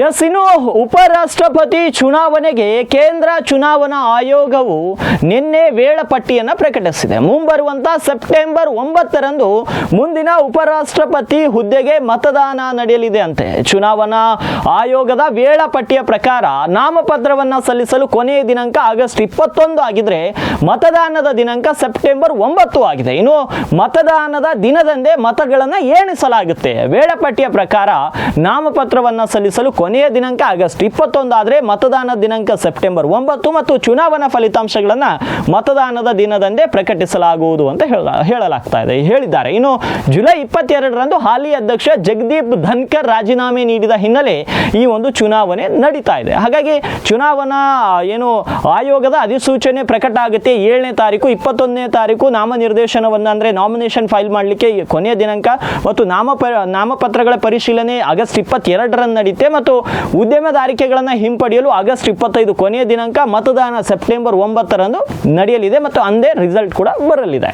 S ಇನ್ನು ಉಪರಾಷ್ಟ್ರಪತಿ ಚುನಾವಣೆಗೆ ಕೇಂದ್ರ ಚುನಾವಣಾ ಆಯೋಗವು ನಿನ್ನೆ ವೇಳಾಪಟ್ಟಿಯನ್ನು ಪ್ರಕಟಿಸಿದೆ. ಮುಂಬರುವಂತಹ ಸೆಪ್ಟೆಂಬರ್ ಒಂಬತ್ತರಂದು ಮುಂದಿನ ಉಪರಾಷ್ಟ್ರಪತಿ ಹುದ್ದೆಗೆ ಮತದಾನ ನಡೆಯಲಿದೆ ಅಂತೆ. ಚುನಾವಣಾ ಆಯೋಗದ ವೇಳಾಪಟ್ಟಿಯ ಪ್ರಕಾರ ನಾಮಪತ್ರವನ್ನು ಸಲ್ಲಿಸಲು ಕೊನೆಯ ದಿನಾಂಕ ಆಗಸ್ಟ್ ಇಪ್ಪತ್ತೊಂದು ಆಗಿದ್ರೆ ಮತದಾನದ ದಿನಾಂಕ ಸೆಪ್ಟೆಂಬರ್ ಒಂಬತ್ತು ಆಗಿದೆ. ಇನ್ನು ಮತದಾನದ ದಿನದಂದೇ ಮತಗಳನ್ನು ಎಣಿಸಲಾಗುತ್ತೆ ವೇಳಾಪಟ್ಟಿಯ ಪ್ರಕಾರ ನಾಮಪತ್ರವನ್ನು ಸಲ್ಲಿಸಲು ಕೊನೆಯ ದಿನಾಂಕ ಆಗಸ್ಟ್ ಇಪ್ಪತ್ತೊಂದು ಆದರೆ ಮತದಾನದ ದಿನಾಂಕ ಸೆಪ್ಟೆಂಬರ್ ಒಂಬತ್ತು ಮತ್ತು ಚುನಾವಣಾ ಫಲಿತಾಂಶಗಳನ್ನು ಮತದಾನದ ದಿನದಂದೇ ಪ್ರಕಟಿಸಲಾಗುವುದು ಅಂತ ಹೇಳ, ಹೇಳಲಾಗ್ತಾ ಇದೆ. ಹೇಳಿದ್ದಾರೆ. ಇನ್ನು ಜುಲೈ ಇಪ್ಪತ್ತೆರಡರಂದು ಹಾಲಿ ಅಧ್ಯಕ್ಷ ಜಗದೀಪ್ ಧನ್ಕರ್ ರಾಜೀನಾಮೆ ನೀಡಿದ ಹಿನ್ನೆಲೆ ಈ ಒಂದು ಚುನಾವಣೆ ನಡೀತಾ ಇದೆ. ಹಾಗಾಗಿ ಚುನಾವಣಾ, ಏನು, ಆಯೋಗದ ಅಧಿಸೂಚನೆ ಪ್ರಕಟ ಆಗುತ್ತೆ. ಏಳನೇ ತಾರೀಕು, ಇಪ್ಪತ್ತೊಂದನೇ ತಾರೀಕು ನಾಮನಿರ್ದೇಶನವನ್ನು ಅಂದರೆ ನಾಮಿನೇಷನ್ ಫೈಲ್ ಮಾಡಲಿಕ್ಕೆ ಕೊನೆಯ ದಿನಾಂಕ ಮತ್ತು ನಾಮಪ, ನಾಮಪತ್ರಗಳ ಪರಿಶೀಲನೆ ಆಗಸ್ಟ್ ಇಪ್ಪತ್ತೆರಡರಂದು ನಡೆಯುತ್ತೆ ಮತ್ತು ಉದ್ಯಮದಾರಿಕೆಗಳನ್ನು ಹಿಂಪಡೆಯಲು ಆಗಸ್ಟ್ ಇಪ್ಪತ್ತೈದು ಕೊನೆಯ ದಿನಾಂಕ, ಮತದಾನ ಸೆಪ್ಟೆಂಬರ್ ಒಂಬತ್ತರಂದು ನಡೆಯಲಿದೆ ಮತ್ತು ಅಂದೇ ರಿಸಲ್ಟ್ ಕೂಡ ಬರಲಿದೆ.